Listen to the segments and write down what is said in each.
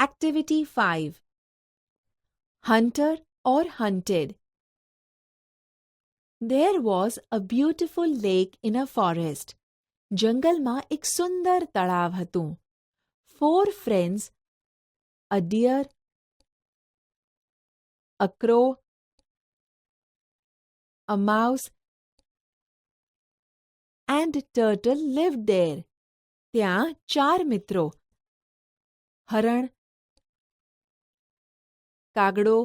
Activity 5 Hunter or Hunted There was a beautiful lake in a forest. જંગલમાં એક સુંદર તળાવ હતું four friends a deer a crow, a mouse, and turtle lived there. ત્યાં ચાર મિત્રો હરણ કાગડો,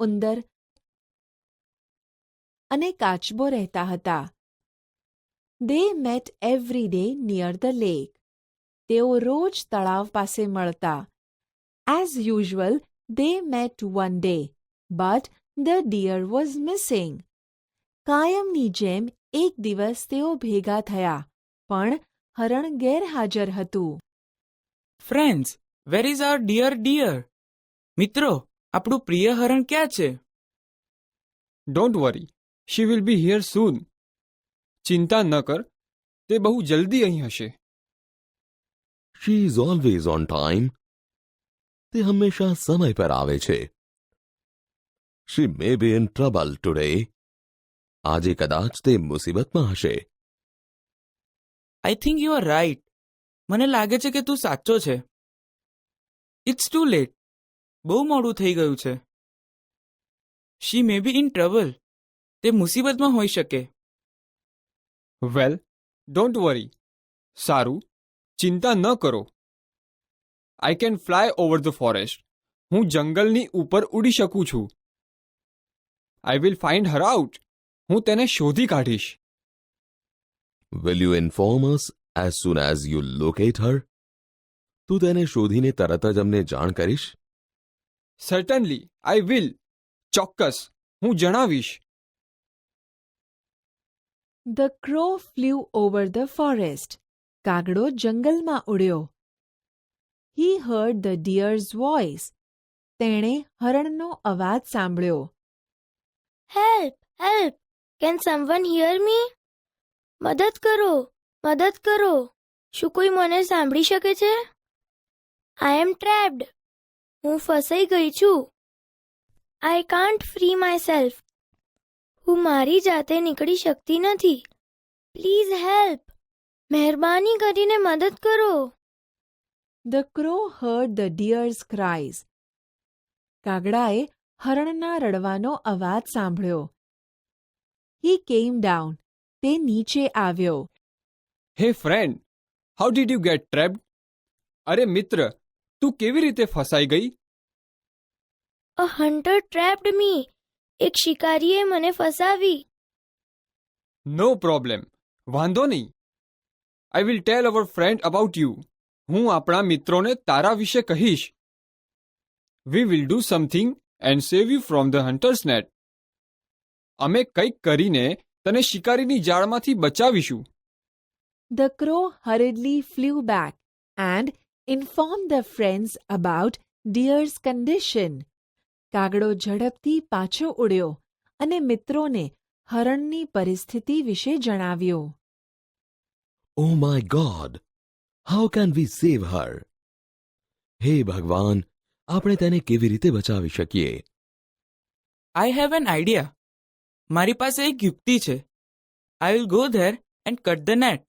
ઉંદર અને કાચબો રહેતા હતા. They met every day near the lake તેઓ રોજ તળાવ પાસે મળતા. As usual they met one day but the deer was missing કાયમની જેમ, એક દિવસ તેઓ ભેગા થયા, પણ હરણ ગેરહાજર હતું. Friends where is are deer deer મિત્રો આપણું પ્રિય હરણ ક્યાં છે? Don't worry she will be here soon ચિંતા ન કર. તે બહુ જલ્દી અહીં હશે. She is always on time તે હંમેશા સમય પર આવે છે. She may be in trouble today આજે કદાચ તે મુસીબતમાં હશે. I think you are right મને લાગે છે કે તું સાચો છે. ઇટ્સ ટુ લેટ બહુ મોડું થઈ ગયું છે. She may be in trouble તે મુસીબતમાં હોઈ શકે. વેલ ડોન્ટ વરી સારું ચિંતા ન કરો. I can fly over the forest હું જંગલની ઉપર ઉડી શકું છું. I will find her out હું તેને શોધી કાઢીશ. Will you inform us as soon as you locate her તું તેને શોધીને તરત જ અમને જાણ કરીશ? સર્ટનલી આઈ વિલ ચોક્કસ હું જણાવીશ. The crow flew over the forest કાગડો જંગલમાં ઉડ્યો. He heard the deer's voice તેણે હરણનો અવાજ સાંભળ્યો. Help help can someone hear me મદદ કરો મદદ કરો. શું કોઈ મને સાંભળી શકે છે? આઈ એમ ટ્રેપ્ડ હું ફસાઈ ગઈ છું. I can't free my myself મારી જાતે નીકળી શકતી નથી. પ્લીઝ હેલ્પ મહેરબાની કરીને મદદ કરો. The crow heard the deer's cries કાગડાએ હરણના રડવાનો અવાજ સાંભળ્યો. હી કેમ ડાઉન તે નીચે આવ્યો. Hey friend how did you get trapped અરે મિત્ર તું કેવી રીતે ફસાઈ ગઈ? A hunter trapped me. એક શિકારીએ મને ફસાવી. No problem. વાંધો નહીં. I will tell our friend about you હું આપણા મિત્રોને તારા વિશે કહીશ. We will do something and save you from the hunter's net અમે કંઈક કરીને તને શિકારીની જાળમાંથી બચાવીશું. The crow hurriedly flew back and informed the friends about deer's condition કાગડો ઝડપથી પાછો ઉડ્યો અને મિત્રોને હરણની પરિસ્થિતિ વિશે જણાવ્યો. ઓ my God how can we save her હે ભગવાન આપણે તેને કેવી રીતે બચાવી શકીએ? આઈ હેવ એન આઈડિયા મારી પાસે એક યુક્તિ છે. I will go there and cut the net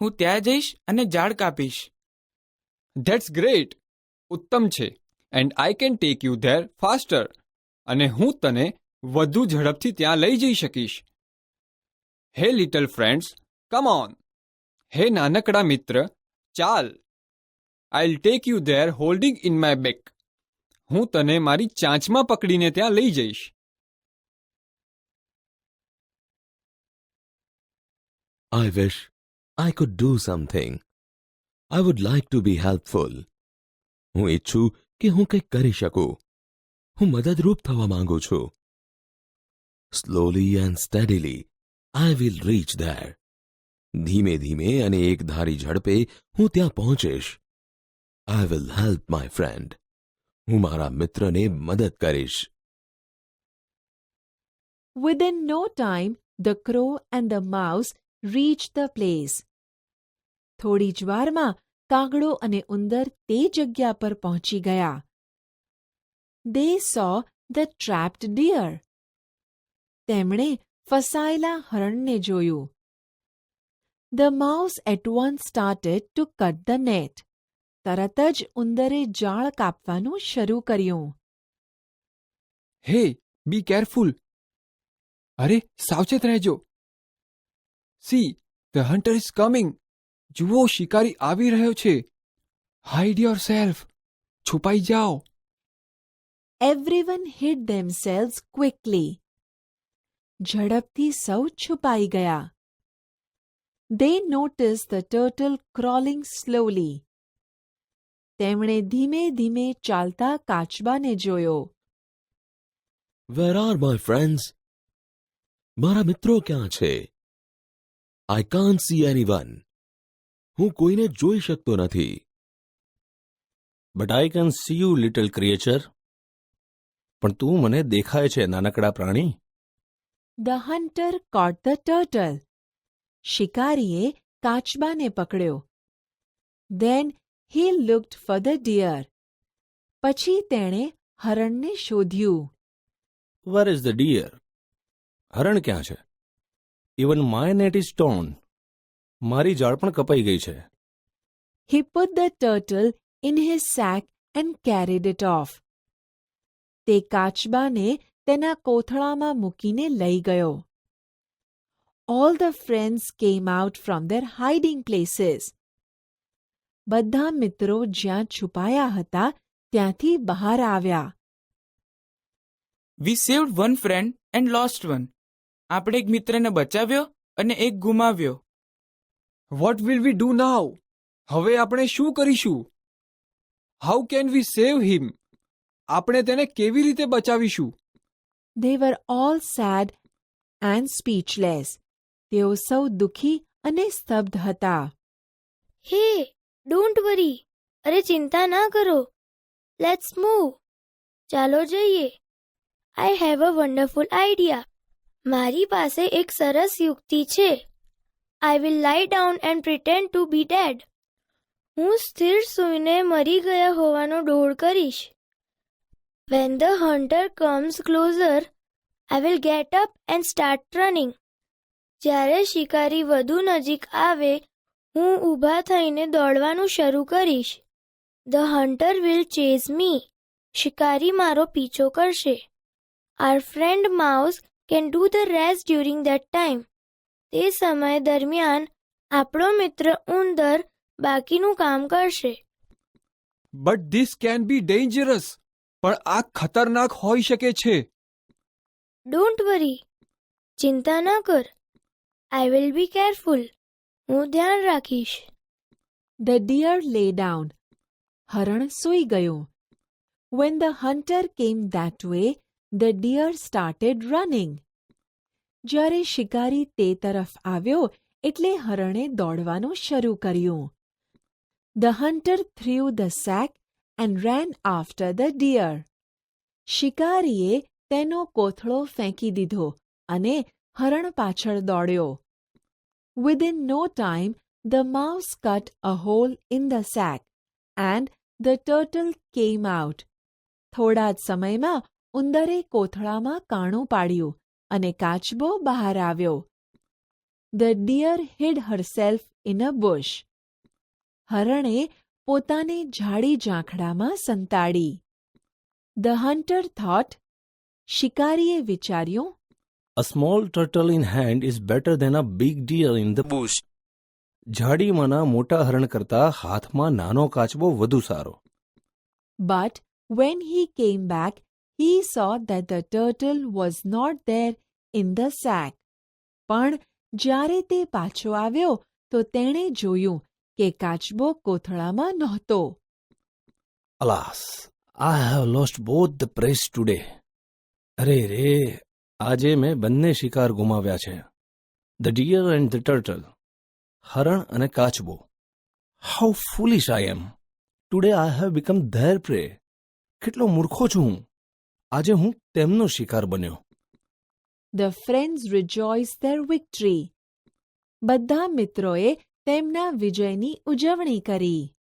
હું ત્યાં જઈશ અને ઝાડ કાપીશ. ધેટ્સ ગ્રેટ ઉત્તમ છે. And I can take you there faster અને હું તને વધુ ઝડપથી ત્યાં લઈ જઈ શકીશ. હે લિટલ ફ્રેન્ડ્સ કમ ઓન હે નાનકડા મિત્ર, ચાલ. I'll take you there holding in my back હું તને મારી ચાંચમાં પકડીને ત્યાં લઈ જઈશ. I wish I could do something I would like to be helpful હું ઈચ્છું કે હું કંઈક કરી શકું. હું મદદરૂપ થવા માંગુ છું. Slowly and steadily I will reach there ધીમે ધીમે અને એક ધારી ઝડપે હું ત્યાં પહોંચીશ. I will help my friend હું મારા મિત્રને મદદ કરીશ. Within no time, the crow and the mouse reached the place. થોડી જ વારમાં કાગડો અને ઉંદર તે જગ્યા પર પહોંચી ગયા. દે સો ધ ટ્રેપ્ડ ડિયર તેમણે ફસાયેલા હરણને જોયું. The mouse at once started to cut the net તરત જ ઉંદરે જાળ કાપવાનું શરૂ કર્યું. હે, બી કેરફુલ. અરે, સાવચેત રહેજો. See the hunter is coming જુઓ શિકારી આવી રહ્યો છે. હાઈડ યોર સેલ્ફ છુપાઈ જાઓ. એવરીવન હિડ ધેમસેલ્સ ક્વિકલી ઝડપથી સૌ છુપાઈ ગયા. They notice the turtle crawling slowly તેમણે ધીમે ધીમે ચાલતા કાચબાને જોયો. વેર આર માય ફ્રેન્ડ્સ મારા મિત્રો ક્યાં છે? I can't see anyone હું કોઈને જોઈ શકતો નથી. But I can see you little creature પણ તું મને દેખાય છે નાનકડા પ્રાણી. The hunter caught the turtle શિકારીએ કાચબાને પકડ્યો. Then he looked for the deer પછી તેણે હરણને શોધ્યું. વર ઇઝ ધ ડિયર હરણ ક્યાં છે? ઇવન માય નેટ ઇઝ સ્ટોન મારી જાળ પણ કપાઈ ગઈ છે. He put the turtle in his sack and carried it off. તે કાચબાને તેના કોથળામાં મૂકીને લઈ ગયો. All the friends came out from their hiding places બધા મિત્રો જ્યાં છુપાયા હતા ત્યાંથી બહાર આવ્યા. We saved one friend and lost one આપણે એક મિત્રને બચાવ્યો અને એક ગુમાવ્યો. What will we do now હવે આપણે શું કરીશું? હાઉ કેન વી સેવ હિમ આપણે તેને કેવી રીતે બચાવીશું? They were all sad and speechless તેઓ સૌ દુઃખી અને સ્તબ્ધ હતા. હે ડોન્ટ વરી અરે ચિંતા ના કરો. લેટ્સ મૂવ ચાલો જઈએ. I have a wonderful idea મારી પાસે એક સરસ યુક્તિ છે. I will lie down and pretend to be dead હું સ્થિર સૂઈને મરી ગયા હોવાનો ડોળ કરીશ. When the hunter comes closer I will get up and start running જ્યારે શિકારી વધુ નજીક આવે, હું ઊભા થઈને દોડવાનું શરૂ કરીશ. The hunter will chase me શિકારી મારો પીછો કરશે. Our friend mouse can do the rest during that time તે સમય દરમિયાન આપણો મિત્ર ઉંદર બાકીનું કામ કરશે. But this can be dangerous પણ આ ખતરનાક હોઈ શકે છે. ડોન્ટ વરી ચિંતા ન કર. આઈ વિલ બી કેરફુલ હું ધ્યાન રાખીશ. ધ ડિયર લે ડાઉન હરણ સૂઈ ગયું. When the hunter came that way the deer started running. જ્યારે શિકારી તે તરફ આવ્યો એટલે હરણે દોડવાનું શરૂ કર્યું. The hunter threw the sack and ran after the deer. શિકારીએ તેનો કોથળો ફેંકી દીધો અને હરણ પાછળ દોડ્યો. Within no time, the mouse cut a hole in the sack, and the turtle came out. થોડા જ સમયમાં ઉંદરે કોથળામાં કાણું પાડ્યું અને કાચબો બહાર આવ્યો. The deer hid herself in a bush હરણે પોતાને ઝાડી ઝાંખડામાં સંતાડી. ધ હન્ટર થોટ શિકારીએ વિચાર્યું a small turtle in hand is better than a big deer in the bush ઝાડીમાંના મોટા હરણ કરતા હાથમાં નાનો કાચબો વધુ સારો. બટ વેન હી કેમ back, he saw that the turtle was not there in the sack. પણ જ્યારે તે પાછો આવ્યો, તો તેણે જોયું કે કાચબો કોથળામાં નહોતો. Alas I have lost both the preys today અરે રે, આજે મેં બંને શિકાર ગુમાવ્યા છે. The deer and the turtle હરણ અને કાચબો. How foolish I am today I have become their prey કેટલો મૂર્ખો છું હું. આજે હું તેમનો શિકાર બન્યો. The friends rejoice their victory બધા મિત્રોએ તેમના વિજયની ઉજવણી કરી.